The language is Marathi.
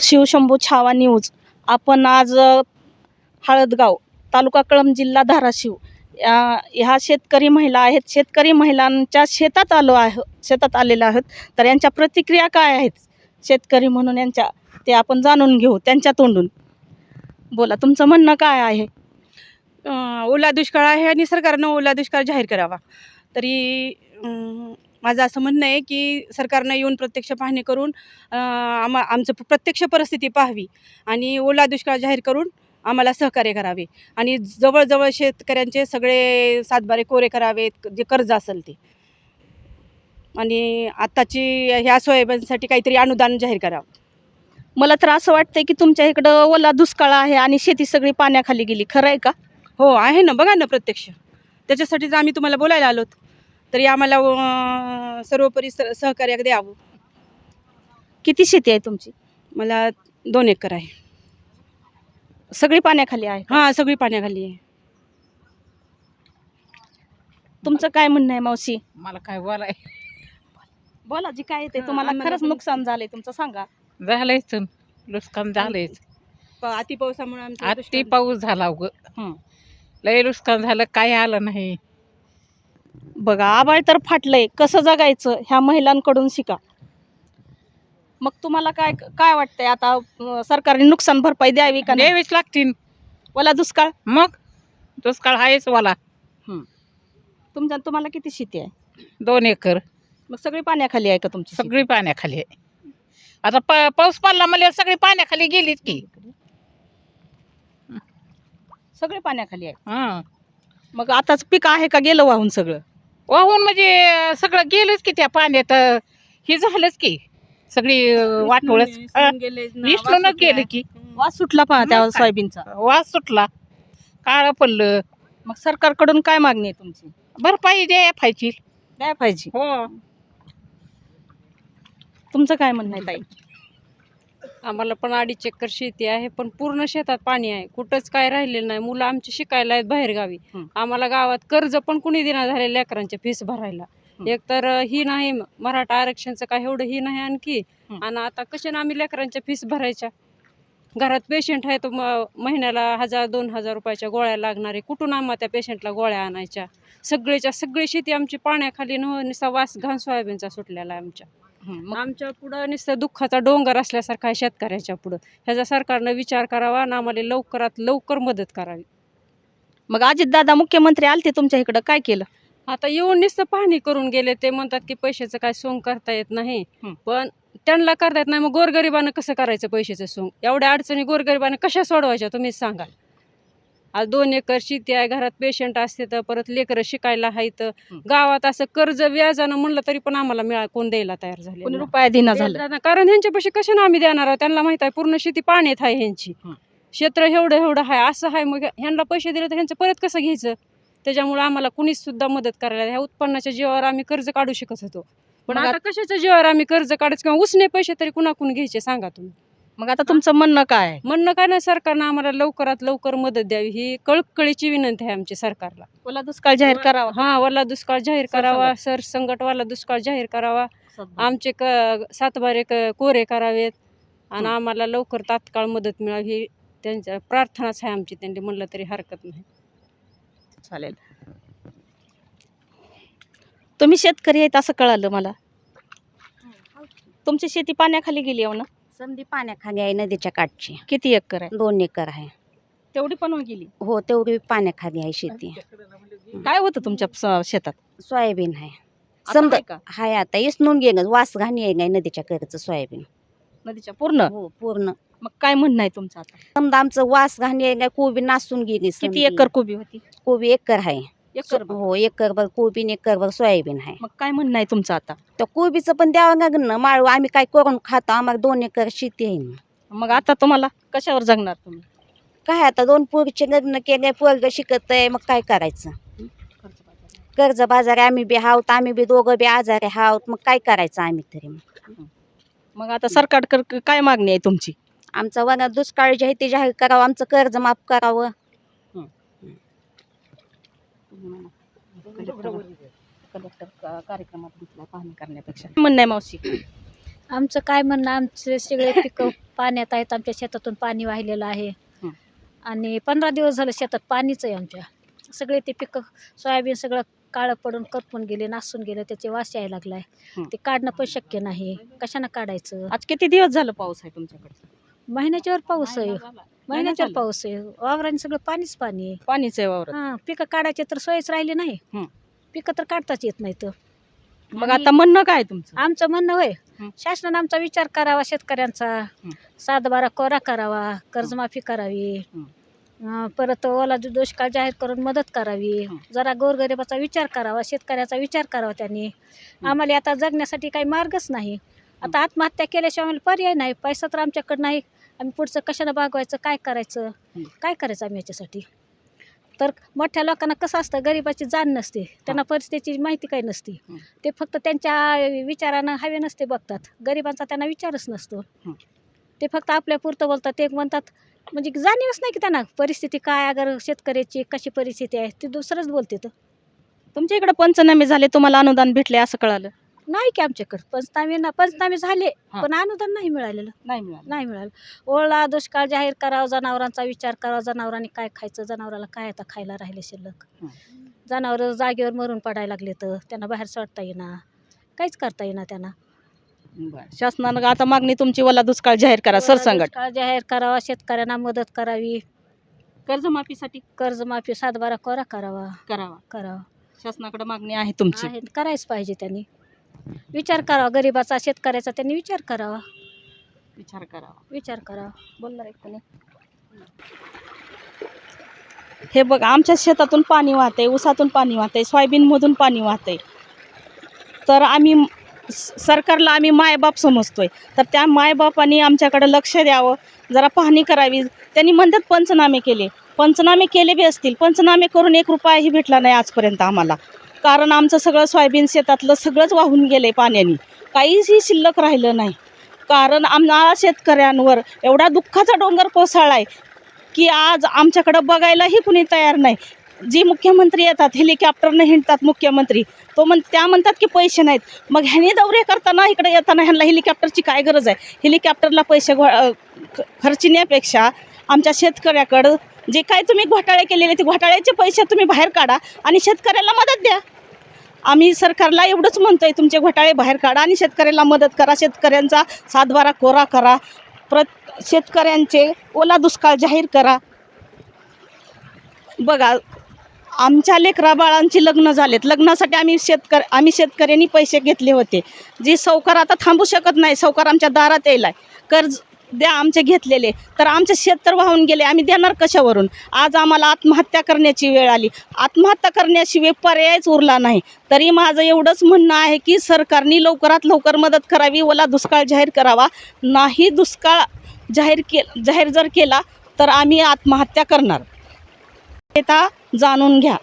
शिवशंभू छावा न्यूज. आपण आज हळदगाव तालुका कळम जिल्हा धाराशिव या ह्या शेतकरी महिला आहेत. शेतकरी महिलांच्या शेतात आलो आहे शेतात आलेल्या आहेत. तर यांच्या प्रतिक्रिया काय आहेत? शेतकरी म्हणून यांच्या ते आपण जाणून घेऊ त्यांच्या तोंडून. बोला तुमचं म्हणणं काय आहे? ओला दुष्काळ आहे आणि सरकारनं ओला दुष्काळ जाहीर करावा. तरी माझं असं म्हणणं आहे की सरकारनं येऊन प्रत्यक्ष पाहणी करून अं, आमा आमचं प्रत्यक्ष परिस्थिती पाहावी आणि ओला दुष्काळ जाहीर करून आम्हाला सहकार्य करावे आणि जवळजवळ शेतकऱ्यांचे सगळे सातबारे कोरे करावेत जे कर्ज असेल ते. आणि आत्ताची ह्या सोयाबीनसाठी काहीतरी अनुदान जाहीर करावं. मला तर असं वाटतंय की तुमच्या इकडं ओला दुष्काळ आहे आणि शेती सगळी पाण्याखाली गेली. खरं आहे का? हो आहे ना. बघा ना प्रत्यक्ष. त्याच्यासाठीच आम्ही तुम्हाला बोलायला आलोत. तरी आम्हाला अं, सर्वोपरी स सहकार्य द्यावं किती शेती आहे तुमची? मला दोन एकर आहे. सगळी पाण्याखाली आहे? हां सगळी पाण्याखाली आहे. तुमचं काय म्हणणं आहे मावशी? मला काय बोलाय बोला जी काय ते तुम्हाला आम्हाला खरंच पण- नुकसान झालंय तुमचं सांगा. झालंयच नुकसान झालंयच. प- अति पावसामुळे आमचं दुष्काळ- पाऊस झाला उग हं. लय नुकसान झालं काय आलं नाही. बघा आबाळ तर फाटलंय. कसं जगायचं? ह्या महिलांकडून शिका. मग तुम्हाला काय काय वाटतंय? आता अं, सरकारने नुकसान भरपाई द्यावी का नाही? द्यावीच लागतील. ओला दुष्काळ? मग? दुष्काळ आहेच वाला तुमच्या तुम्हाला किती शेती आहे? दोन एकर. मग सगळी पाण्याखाली आहे का तुमची शेती? सगळी पाण्याखाली आहे. आता प पाऊस पडला म्हणजे सगळी पाण्याखाली गेलीच की. सगळी पाण्याखाली आहे? हं. मग आताच पीक आहे का गेलं वाहून सगळं? वाहून म्हणजे सगळं गेलंच की त्या पाण्यात हे झालंच की. सगळी वाटोळच. विसरून गेले. की. वास सुटला पहा त्या? सोयाबीनचा. वास सुटला. काळं पडलं. मग सरकारकडून काय मागणी आहे तुमची? भरपाई द्या पाहिजे. द्याय पाहिजे. हो. तुमचं काय म्हणणं आहे ताई? आम्हाला पण अडीच एकर शेती आहे पण पूर्ण शेतात पाणी आहे. कुठंच काय राहिलेलं नाही. मुलं आमची शिकायला आहेत बाहेरगावी. आम्हाला गावात कर्ज पण कुणी देणार झाले लेकरांच्या फीस भरायला. एक तर ही नाही मराठा आरक्षणचं काय एवढं ही नाही आणखी. आणि आता कशाने आम्ही लेकरांच्या फीस भरायच्या? घरात पेशंट आहे तो महिन्याला हजार दोन हजार रुपयाच्या गोळ्या लागणारे कुठून आम्हा त्या पेशंटला गोळ्या आणायच्या? सगळीच्या सगळी शेती आमची पाण्याखाली न निसा वास घाण सोयाबीनचा सुटलेला आहे आमच्या. मग आमच्या पुढं नुसतं दुःखाचा डोंगर असल्यासारखा आहे शेतकऱ्याच्या पुढं. ह्याचा सरकारनं विचार करावा आणि आम्हाला लवकरात लवकर मदत करावी. मग अजितदादा मुख्यमंत्री आलते तुमच्या इकडं काय केलं? आता येऊन नुसतं पाहणी करून गेले ते म्हणतात की पैशाचं काय सोंग करता येत नाही. हं. पण त्यांना करता येत नाही मग गोरगरिबानं कसं करायचं पैशाचं सोंग? एवढ्या अडचणी गोरगरिबानं कशा सोडवायच्या तुम्हीच सांगा. आज दोन एकर शेती आहे घरात पेशंट असते तर परत लेकरं शिकायला आहेत. गावात असं कर्ज व्याजानं म्हणलं तरी पण आम्हाला मिळा कोण द्यायला तयार झाले. रुपया झालं? देणार नाही. कारण ह्यांच्यापाशी कशाने आम्ही देणार आहोत? त्यांना माहीत आहे पूर्ण शेती पाण्यात आहे ह्यांची. क्षेत्र एवढं एवढं आहे असं आहे. मग ह्यांना पैसे दिले तर ह्यांचं परत कसं घ्यायचं? त्याच्यामुळे आम्हाला कुणीच सुद्धा मदत करायला ह्या उत्पन्नाच्या जीवावर आम्ही कर्ज काढू शकत होतो. पण आता कशाच्या जीवावर आम्ही कर्ज काढायचं? किंवा उसने पैसे तरी कुणाकडून घ्यायचे? सांगा तुम्ही. मग आता तुमचं म्हणणं काय आहे? म्हणणं काय नाही सरकारनं आम्हाला लवकरात लवकर मदत द्यावी. ही कळकळीची विनंती आहे आमची सरकारला. ओला दुष्काळ जाहीर करावा. हा वल्ला दुष्काळ जाहीर करावा. सरसंगट वाला दुष्काळ जाहीर करावा. आमचे क सातबारे क कोरे करावेत आणि हं. आम्हाला लवकर तात्काळ मदत मिळावी ही त्यांच्या प्रार्थनाच आहे आमची. त्यांनी म्हणलं तरी हरकत नाही. चालेल. तुम्ही शेतकरी आहेत असं कळालं मला. तुमची शेती पाण्याखाली गेली आहे ना? समधी पाण्याखाली आहे नदीच्या काठची. किती एकर आहे? दोन एकर आहे. तेवढी पण गेली? हो तेवढी पाण्याखाली आहे शेती. काय होतं तुमच्या स- शेतात? सोयाबीन आहे. आता समजा आहे का? हाय आता इसनून गेलं वास घाणी आहे नाही नदीच्या करचं सोयाबीन. नदीच्या पूर्ण? हो पूर्ण. मग काय म्हणणं आहे तुमचं आता? समजा आमचं वास घाणी आहे नाही कोबी नासून गेली किती समधी. एकर कोबी होती? कोबी एकर आहे. एकर हो एकर भर कोबी आणि एकर भर सोयाबीन आहे. मग काय म्हणणं आहे तुमचं आता? तर कोबीचं पण द्यावं लागेल ना. माळू आम्ही काय करून खातो? आम्हाला दोन एकर शेती आहे ना. मग आता तुम्हाला कशावर जगणार तुम्ही? काय आता दोन पोरीचे लग्न केले पोरग शिकत आहे मग काय करायचं? कर्ज बाजार आम्ही बी हावत आम्ही बी दोघं बी आजारी हावत मग काय करायचं आम्ही तरी मग? मग आता सरकारकडे काय मागणी आहे तुमची? आमचं वनात दुष्काळ जे आहे ते जाहीर करावं आमचं कर्ज माफ करावं. कलेक्टर कार्यक्रमात पाहणी करण्यापेक्षा. म्हणणं आहे मावशी? आमचं काय म्हणणं आमचे सगळे पिकं पाण्यात आहेत आमच्या शेतातून पाणी वाहिलेलं आहे. हं. आणि पंधरा दिवस झालं शेतात पाणीच आहे आमच्या. सगळे ते पिकं सोयाबीन सगळं काळं पडून करपून गेले नासून गेले त्याचे वास यायला लागलाय. हं. ते काढणं पण शक्य नाही. कशानं काढायचं? आज किती दिवस झालं पाऊस आहे तुमच्याकडे? महिन्याच्यावर पाऊस आहे. महिन्याच्यावर झालं. पाऊस आहे. वावराने सगळं पाणीच पाणी आहे. पाणीच आहे वावरात. हां पिकं काढायचे तर सोयच राहिली नाही. हं. पिकं तर काढताच येत नाही तर मग आता म्हणणं काय तुमचं? आमचं म्हणणं होय. हं. शासनाने आमचा विचार करावा शेतकऱ्यांचा. सातबारा कोरा करावा कर्जमाफी करावी. हं. अं, परत ओला दु- दुष्काळ जाहीर करून मदत करावी. हं. जरा गोरगरिबाचा विचार करावा शेतकऱ्याचा विचार करावा त्यांनी. आम्हाला आता जगण्यासाठी काही मार्गच नाही. आता आत्महत्या केल्याशिवाय आम्हाला पर्याय नाही. पैसा तर आमच्याकडं नाही. आम्ही पुढचं कशानं भागवायचं काय करायचं. काय करायचं आम्ही याच्यासाठी? तर मोठ्या लोकांना कसं असतं गरिबाची जाण नसते. त्यांना परिस्थितीची माहिती काही नसते. ते फक्त त्यांच्या विचारानं हवे नसते बघतात. गरिबांचा त्यांना विचारच नसतो. ते फक्त आपल्या पुरतं बोलतात. ते म्हणतात म्हणजे जाणीवच नाही की त्यांना परिस्थिती काय अगर शेतकऱ्याची कशी परिस्थिती आहे ते दुसरंच बोलते तर तुमच्या इकडे पंचनामे झाले तुम्हाला अनुदान भेटले असं कळालं. नाही की आमच्याकडं. पंचनामे ना पंचनामे झाले हा. पण अनुदान नाही मिळालेलं. नाही मिळालं. नाही मिळालं. ओळा दुष्काळ जाहीर करावा जनावरांचा विचार करावा जनावरांनी काय खायचं जनावराला काय आता खायला राहिले शिल्लक? हं. जनावरं जागेवर मरून पडायला लागले तर त्यांना बाहेर सोडता येईना. काहीच करता येईना त्यांना. बरं. शासनानं आता मागणी तुमची वला दुष्काळ जाहीर करा ओला सरसंगट. दुष्काळ जाहीर करावा शेतकऱ्यांना मदत करावी. कर्जमाफीसाठी? कर्जमाफी सातबारा कोरा करावा. करावा. करावा. शासनाकडे मागणी आहे तुमची. आहे करायच पाहिजे त्यांनी. विचार करावा गरिबाचा शेतकऱ्याचा त्यांनी विचार करावा. विचार करावा. विचार करावा. बोलणार आहे कोणी हे बघ आमच्या शेतातून पाणी वाहतंय ऊसातून पाणी वाहतंय सोयाबीनमधून पाणी वाहतंय. तर आम्ही स- सरकारला आम्ही मायबाप समजतोय. तर त्या मायबापांनी आमच्याकडे लक्ष द्यावं. जरा पाहणी करावी. त्यांनी म्हणतात पंचनामे केले. पंचनामे केले बी असतील. पंचनामे करून एक रुपयाही भेटला नाही आजपर्यंत आम्हाला. कारण आमचं सगळं सोयाबीन शेतातलं सगळंच वाहून गेलं आहे पाण्याने. काहीही शिल्लक राहिलं नाही. कारण आम्हाला शेतकऱ्यांवर एवढा दुःखाचा डोंगर कोसळला आहे की आज आमच्याकडं बघायलाही कुणी तयार नाही. जी मुख्यमंत्री येतात हेलिकॉप्टरनं हिंडतात मुख्यमंत्री तो म्हण त्या म्हणतात की पैसे नाहीत. मग ह्याने दौरे करताना इकडे येताना ह्यांना हेलिकॉप्टरची काय गरज आहे? हेलिकॉप्टरला पैसे घो ख- खर्चण्यापेक्षा आमच्या शेतकऱ्याकडं. जे काय तुम्ही घोटाळे केलेले ते घोटाळ्याचे पैसे तुम्ही बाहेर काढा आणि शेतकऱ्याला मदत द्या. आम्ही सरकारला एवढंच म्हणतो आहे तुमचे घोटाळे बाहेर काढा आणि शेतकऱ्याला मदत करा. शेतकऱ्यांचा सातबारा कोरा करा. प्रत शेतकऱ्यांचे ओला दुष्काळ जाहीर करा. बघा आमच्या लेकरा बाळांची लग्न झालेत. लग्नासाठी आम्ही शेतकर आम्ही शेतकऱ्यांनी पैसे घेतले होते. जे सावकार आता थांबू शकत नाही सावकार आमच्या दारात यायला कर्ज द्या आमचे घेतलेले. तर आमचे शेत तर वाहून गेले आम्ही देणार कशावरून? आज आम्हाला आत्महत्या करण्याची वेळ आली. आत्महत्या करण्याशिवाय पर्यायच उरला नाही. तरी माझं एवढंच म्हणणं आहे की सरकारने लवकरात लवकर मदत करावी ओला दुष्काळ जाहीर करावा. नाही दुष्काळ जाहीर के जाहीर जर केला तर आम्ही आत्महत्या करणार. येता जाणून घ्या.